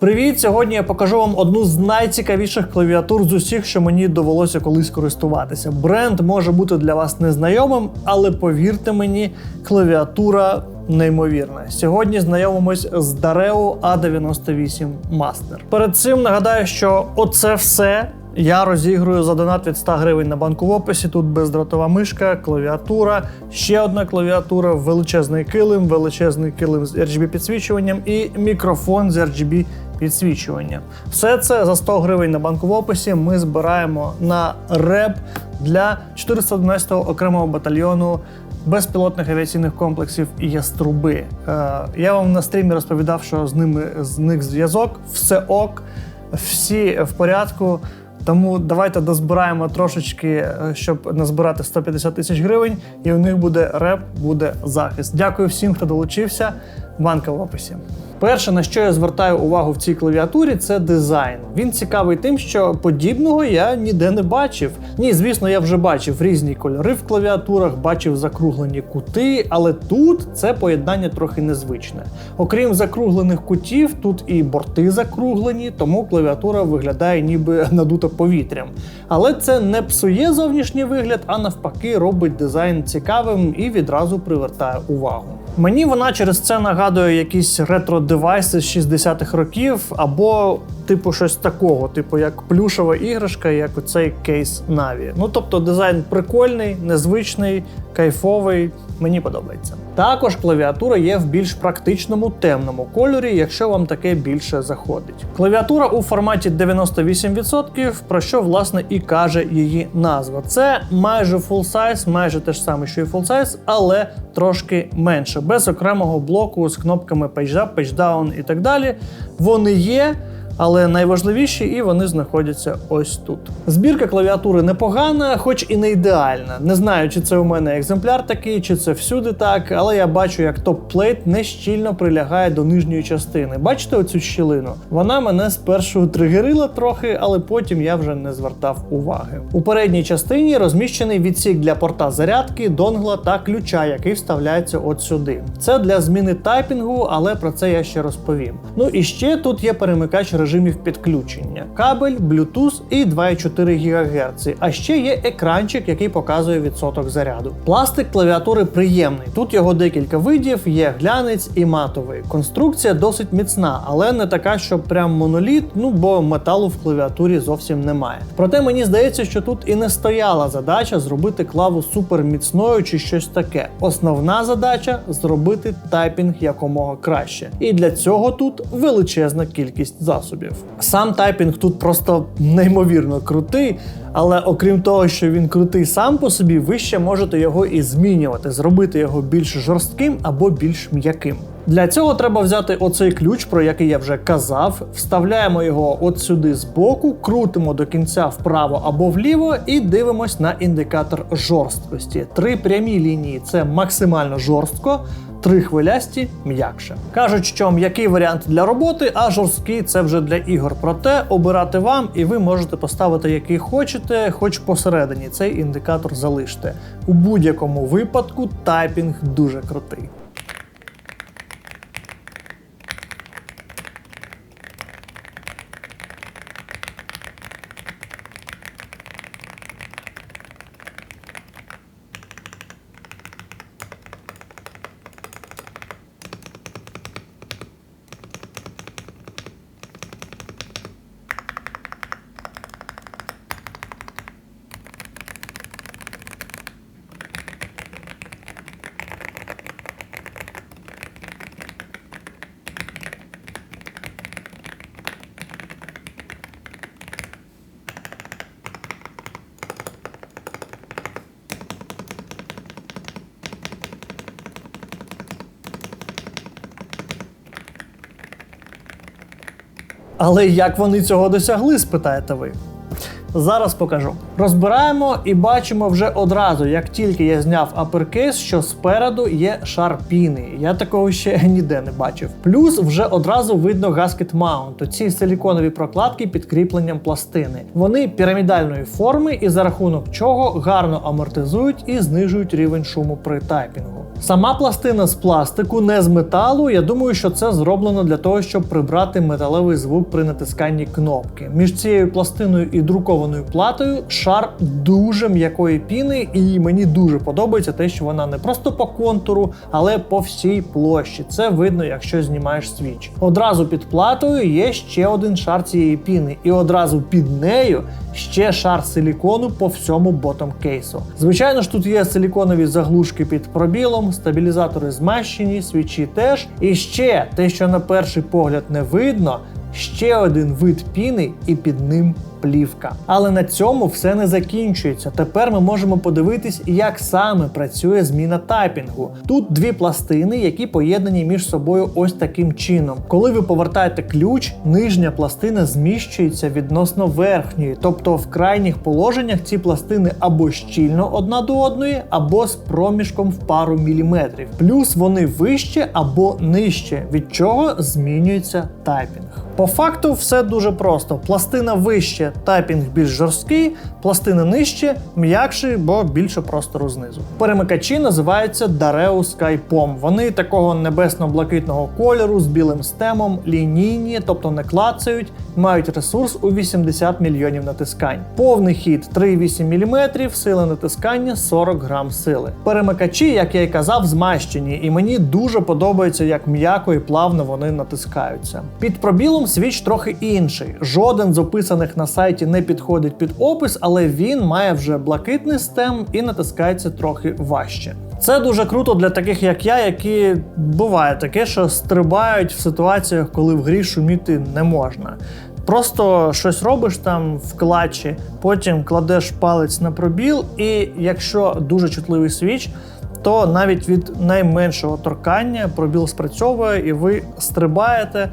Привіт! Сьогодні я покажу вам одну з найцікавіших клавіатур з усіх, що мені довелося колись користуватися. Бренд може бути для вас незнайомим, але повірте мені, клавіатура неймовірна. Сьогодні знайомимось з Dareo A98 Master. Перед цим нагадаю, що оце все. Я розігрую за донат від 100 гривень на банку в описі. Тут бездротова мишка, клавіатура, ще одна клавіатура, величезний килим, величезний килим з RGB підсвічуванням і мікрофон з RGB підсвічуванням. Все це за 100 гривень на банку в описі. Ми збираємо на РЕБ для 411-го окремого батальйону безпілотних авіаційних комплексів Яструби. Е, я вам на стрімі розповідав, що з ними зник зв'язок, все ок, всі в порядку. Тому давайте дозбираємо трошечки, е, щоб назбирати 150 тисяч гривень, і у них буде реп, буде захист. Дякую всім, хто долучився. Банка в описі. Перше, на що я звертаю увагу в цій клавіатурі, це дизайн. Він цікавий тим, що подібного я ніде не бачив. Ні, звісно, я вже бачив різні кольори в клавіатурах, бачив закруглені кути, але тут це поєднання трохи незвичне. Окрім закруглених кутів, тут і борти закруглені, тому клавіатура виглядає ніби надута повітрям. Але це не псує зовнішній вигляд, а навпаки, робить дизайн цікавим і відразу привертає увагу. Мені вона через це нагадує якісь ретро-девайси з 60-х років, або типу щось такого, типу як плюшова іграшка, як оцей кейс Na'Vi. Ну тобто дизайн прикольний, незвичний, кайфовий. Мені подобається. Також клавіатура є в більш практичному темному кольорі, якщо вам таке більше заходить. Клавіатура у форматі 98%, про що власне і каже її назва. Це майже full size, майже те ж саме, що і full size, але трошки менше, без окремого блоку з кнопками Page Up, Page Down і так далі. Вони є. Але найважливіші і вони знаходяться ось тут. Збірка клавіатури непогана, хоч і не ідеальна. Не знаю, чи це у мене екземпляр такий, чи це всюди так, але я бачу, як топ-плейт не щільно прилягає до нижньої частини. Бачите оцю щілину? Вона мене спершу тригерила трохи, але потім я вже не звертав уваги. У передній частині розміщений відсік для порта зарядки, донгла та ключа, який вставляється от сюди. Це для зміни тайпінгу, але про це я ще розповім. Ну і ще тут є перемикач режимів підключення, кабель, Bluetooth і 2,4 ГГц. А ще є екранчик, який показує відсоток заряду. Пластик клавіатури приємний. Тут його декілька видів, є глянець і матовий. Конструкція досить міцна, але не така, що прям моноліт, ну бо металу в клавіатурі зовсім немає. Проте мені здається, що тут і не стояла задача зробити клаву супер міцною чи щось таке. Основна задача зробити тайпінг якомога краще. І для цього тут величезна кількість засобів. Сам тайпінг тут просто неймовірно крутий, але окрім того, що він крутий сам по собі, ви ще можете його і змінювати, зробити його більш жорстким або більш м'яким. Для цього треба взяти оцей ключ, про який я вже казав, вставляємо його от сюди збоку, крутимо до кінця вправо або вліво і дивимось на індикатор жорсткості. Три прямі лінії це максимально жорстко. Три хвилясті м'якше. Кажуть, що м'який варіант для роботи, а жорсткий це вже для ігор. Проте обирати вам, і ви можете поставити який хочете, хоч посередині цей індикатор залиште. У будь-якому випадку тайпінг дуже крутий. Але як вони цього досягли, спитаєте ви? Зараз покажу. Розбираємо і бачимо вже одразу, як тільки я зняв аперкейс, що спереду є шар піни. Я такого ще ніде не бачив. Плюс вже одразу видно гаскет маунт, ці силіконові прокладки під кріпленням пластини. Вони пірамідальної форми і за рахунок чого гарно амортизують і знижують рівень шуму при тайпінгу. Сама пластина з пластику, не з металу. Я думаю, що це зроблено для того, щоб прибрати металевий звук при натисканні кнопки. Між цією пластиною і друкованою платою шар дуже м'якої піни, і мені дуже подобається те, що вона не просто по контуру, але по всій площі. Це видно, якщо знімаєш свіч. Одразу під платою є ще один шар цієї піни, і одразу під нею ще шар силікону по всьому ботом кейсу. Звичайно ж, тут є силіконові заглушки під пробілом, стабілізатори змащені, свічі теж. І ще те, що на перший погляд не видно, ще один вид піни і під ним плівка. Але на цьому все не закінчується. Тепер ми можемо подивитись, як саме працює зміна тайпінгу. Тут дві пластини, які поєднані між собою ось таким чином. Коли ви повертаєте ключ, нижня пластина зміщується відносно верхньої, тобто в крайніх положеннях ці пластини або щільно одна до одної, або з проміжком в пару міліметрів. Плюс вони вище або нижче, від чого змінюється тайпінг. По факту все дуже просто. Пластина вище, тайпінг більш жорсткий, пластина нижче, м'якший, бо більше простору знизу. Перемикачі називаються Dareo SkyPom. Вони такого небесно-блакитного кольору з білим стемом, лінійні, тобто не клацають, мають ресурс у 80 мільйонів натискань. Повний хід 3,8 мм, сила натискання 40 грам сили. Перемикачі, як я і казав, змащені, і мені дуже подобається, як м'яко і плавно вони натискаються. Під пробілом свіч трохи інший. Жоден з описаних на сайті не підходить під опис, але він має вже блакитний стем і натискається трохи важче. Це дуже круто для таких, як я, які буває таке, що стрибають в ситуаціях, коли в грі шуміти не можна. Просто щось робиш там в клатчі, потім кладеш палець на пробіл, і якщо дуже чутливий свіч, то навіть від найменшого торкання пробіл спрацьовує і ви стрибаєте.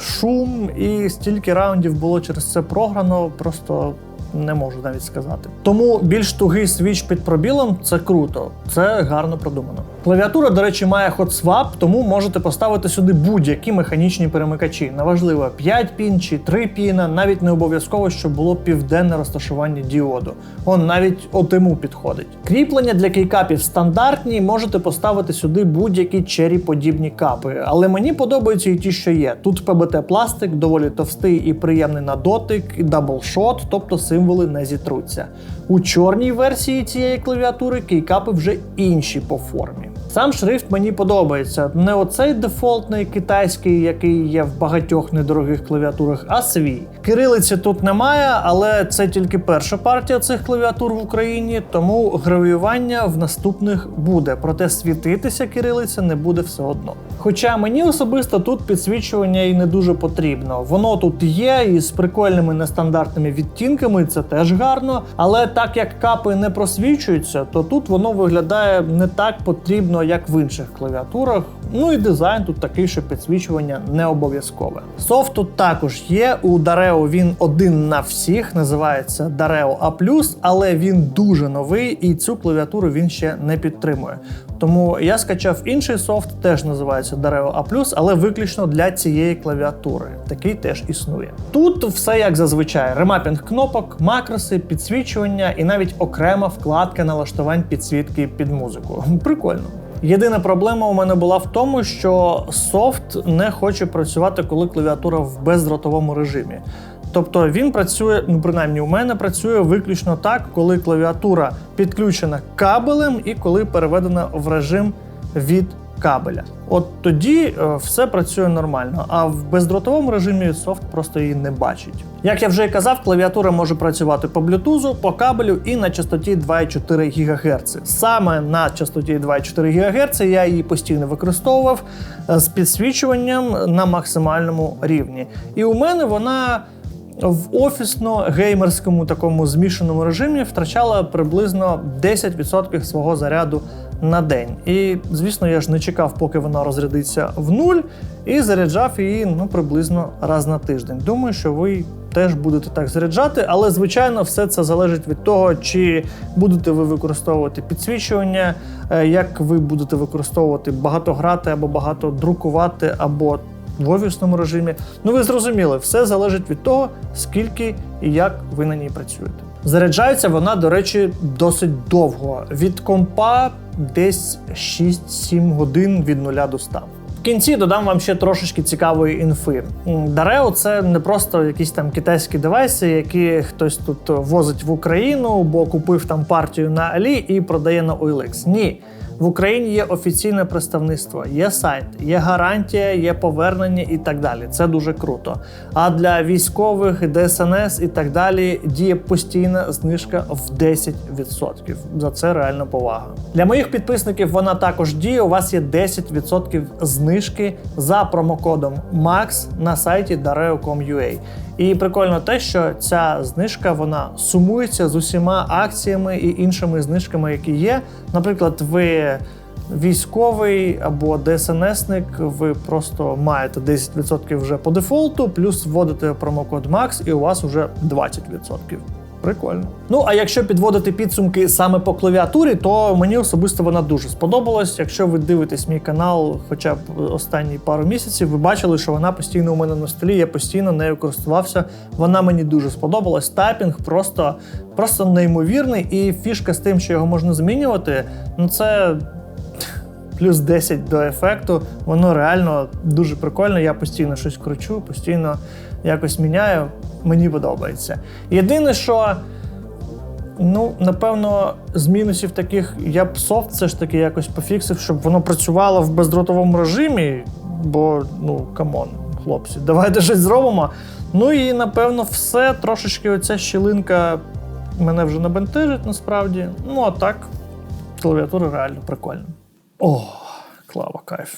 Шум і стільки раундів було через це програно, просто не можу навіть сказати. Тому більш тугий свіч під пробілом це круто, це гарно продумано. Клавіатура, до речі, має hot-swap, тому можете поставити сюди будь-які механічні перемикачі. Неважливо 5 пін чи 3 піна, навіть не обов'язково, щоб було південне розташування діоду. Он навіть отиму підходить. Кріплення для кейкапів стандартні, можете поставити сюди будь-які чері подібні капи. Але мені подобаються і ті, що є. Тут ПБТ пластик, доволі товстий і приємний на дотик, і даблшот, тобто символи не зітруться. У чорній версії цієї клавіатури кейкапи вже інші по формі. Сам шрифт мені подобається. Не оцей дефолтний китайський, який є в багатьох недорогих клавіатурах, а свій. Кирилиці тут немає, але це тільки перша партія цих клавіатур в Україні, тому гравіювання в наступних буде. Проте світитися кирилиця не буде все одно. Хоча мені особисто тут підсвічування і не дуже потрібно. Воно тут є і з прикольними нестандартними відтінками, це теж гарно. Але так як капи не просвічуються, то тут воно виглядає не так потрібно, як в інших клавіатурах. Ну і дизайн тут такий, що підсвічування не обов'язкове. Софт тут також є. У Dareo він один на всіх, називається Dareo A+, але він дуже новий і цю клавіатуру він ще не підтримує. Тому я скачав інший софт, теж називається Dareo A+, але виключно для цієї клавіатури. Такий теж існує. Тут все як зазвичай: ремапінг кнопок, макроси, підсвічування і навіть окрема вкладка налаштувань підсвітки під музику. Прикольно. Єдина проблема у мене була в тому, що софт не хоче працювати, коли клавіатура в бездротовому режимі. Тобто він працює, ну принаймні у мене працює виключно так, коли клавіатура підключена кабелем і коли переведена в режим від кабеля. От тоді е, все працює нормально, а в бездротовому режимі софт просто її не бачить. Як я вже і казав, клавіатура може працювати по блютузу, по кабелю і на частоті 2,4 ГГц. Саме на частоті 2,4 ГГц я її постійно використовував е, з підсвічуванням на максимальному рівні. І у мене вона в офісно-геймерському такому змішаному режимі втрачала приблизно 10% свого заряду на день. І, звісно, я ж не чекав, поки вона розрядиться в нуль, і заряджав її ну, приблизно раз на тиждень. Думаю, що ви теж будете так заряджати. Але, звичайно, все це залежить від того, чи будете ви використовувати підсвічування, е, як ви будете використовувати багато грати або багато друкувати, або в офісному режимі. Ну, ви зрозуміли, все залежить від того, скільки і як ви на ній працюєте. Заряджається вона, до речі, досить довго. Від компа десь 6-7 годин від 0 до 100. В кінці додам вам ще трошечки цікавої інфи. Дарео це не просто якісь там китайські девайси, які хтось тут возить в Україну, бо купив там партію на Алі і продає на OLX. Ні. В Україні є офіційне представництво, є сайт, є гарантія, є повернення і так далі. Це дуже круто. А для військових, ДСНС і так далі діє постійна знижка в 10%. За це реально повага. Для моїх підписників вона також діє. У вас є 10% знижки за промокодом MAX на сайті dareo.com.ua. І прикольно те, що ця знижка вона сумується з усіма акціями і іншими знижками, які є. Наприклад, ви військовий або ДСНСник, ви просто маєте 10% вже по дефолту, плюс вводите промокод MAX і у вас вже 20%. Прикольно. Ну а якщо підводити підсумки саме по клавіатурі, то мені особисто вона дуже сподобалась. Якщо ви дивитесь мій канал, хоча б останні пару місяців, ви бачили, що вона постійно у мене на столі. Я постійно нею користувався. Вона мені дуже сподобалась. Тайпінг просто, просто неймовірний. І фішка з тим, що його можна змінювати, ну це плюс 10 до ефекту. Воно реально дуже прикольно. Я постійно щось кручу, постійно якось міняю. Мені подобається. Єдине, що. Ну, напевно, з мінусів таких я б софт все ж таки якось пофіксив, щоб воно працювало в бездротовому режимі. Бо, ну, камон, хлопці, давайте щось зробимо. Ну і напевно, все. Трошечки оця щілинка мене вже не бентежить насправді. Ну, а так, клавіатура реально прикольна. О, клава, кайф.